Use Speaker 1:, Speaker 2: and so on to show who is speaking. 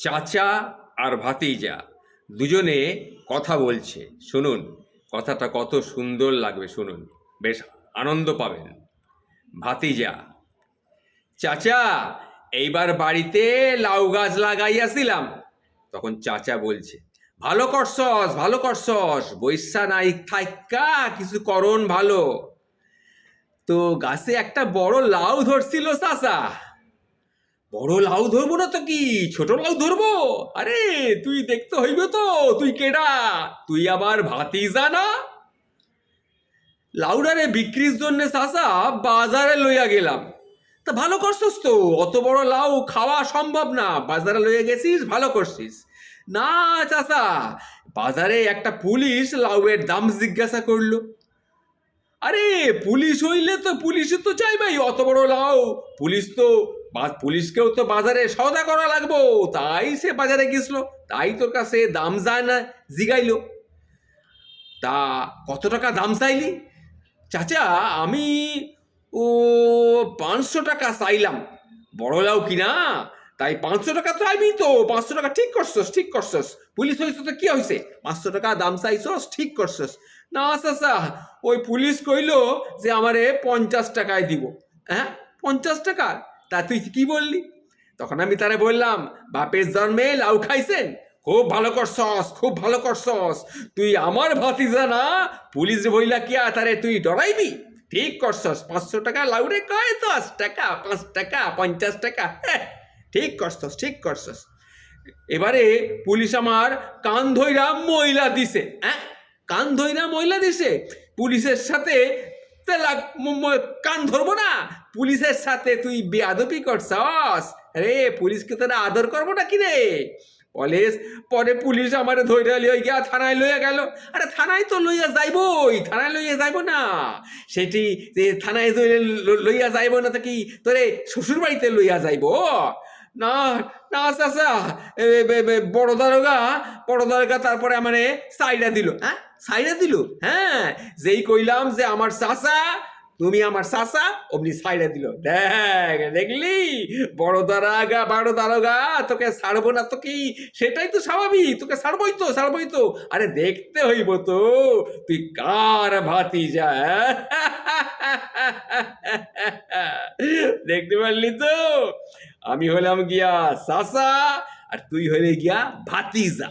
Speaker 1: চাচা আর ভাতিজা দুজনে কথা বলছে। শুনুন, কথাটা কত সুন্দর লাগবে, শুনুন। বেশ আনন্দ পাবেন। ভাতিজা, চাচা, এইবার বাড়িতে লাউ গাছ লাগাইয়াছিলাম তখন চাচা বলছে, ভালো করছস ভালো করছস, বৈশা নাই থাইকা কিছু করণ ভালো। তো গাছে একটা বড় লাউ ধরছিল চাচা। বড় লাউ ধরবো না তো কি? ছোট লাউ ধরবো? আরে, তুই দেখতে হইবে তো, তুই কেডা? তুই আবার ভাতিজা না? লাউডারে বিক্রির জন্য চাচা বাজারে লইয়া গেলাম। তা ভালো করছিস তো, অত বড় লাউ খাওয়া সম্ভব না। বাজারে লইয়া গেছিস, ভালো করছিস। না চাচা, বাজারে একটা পুলিশ লাউয়ের দাম জিজ্ঞাসা করল। আরে, পুলিশ হইলে তো পুলিশে তো চাইবাই, অত বড় লাউ। পুলিশ তো পুলিশকেও তো বাজারে সওদা করা লাগবো। তাই সে বাজারে গেছিল তাই তোর কাছে দাম যায় না, জিগাইলো। তা কত টাকা দাম চাইলি? চাচা, আমি, ও, পাঁচশো টাকা চাইলাম। বড় লাউ কিনা তাই পাঁচশো টাকা চাইবি তো, পাঁচশো টাকা ঠিক করছস ঠিক করছস। পুলিশ হয়েছে তো কি হয়েছে পাঁচশো টাকা দাম চাইছস, ঠিক করছস। না আচ্ছা চাচা, ওই পুলিশ কইলো যে আমারে পঞ্চাশ টাকায় দিব। হ্যাঁ পঞ্চাশ টাকা? তা তুই কি বললি? তখন আমি তারে বললাম, বাপের জন্মে লাউ খাইছেন? খুব ভালো করছস, খুব ভালো করছস। তুই আমার ভাতিজা না, পুলিশ বইলা কি তারে তুই ডরাইবি? ঠিক করছস, পাঁচশো টাকা লাউরে কয়? দশ টাকা, পাঁচ টাকা, পঞ্চাশ টাকা ঠিক করছস ঠিক করছস। এবারে পুলিশ আমার কান ধইরা মহিলা দিছে হ্যাঁ? কান ধইরা মহিলা দিছে। পুলিশের সাথে কান ধরবো না? পুলিশের সাথে তুই বেয়াদবি করছস? রে পুলিশকে তোরা আদর করব না কি রে? কলেজ পরে পুলিশ আমার ধৈর্য লইয়া গিয়া থানায় লইয়া গেল। আরে থানায় তো লইয়া যাইবই থানায় লইয়া যাইব না। সেটি যে থানায় লইয়া যাইব না তো কি তোরে শ্বশুর বাড়িতে লইয়া যাইব? না না এ, এ, বড় দারোগা বড় দারোগা তারপরে মানে সাইডা দিল হ্যাঁ? সাইডা দিল? হ্যাঁ যেই কইলাম যে আমার চাচা, তুমি আমার চাচা, অমনি সাইডে দিল। দেখ, দেখলি? বড় দারোগা বড় দারোগা, তোকে ছাড়বো না তো কি? সেটাই তো স্বাভাবিক, তোকে ছাড়বই তো ছাড়বই তো। আরে দেখতে হইব তো, তুই কার ভাতি যা দেখতে পারলি তো? আমি হলাম গিয়া চাচা, আর তুই হলে গিয়া ভাতিজা।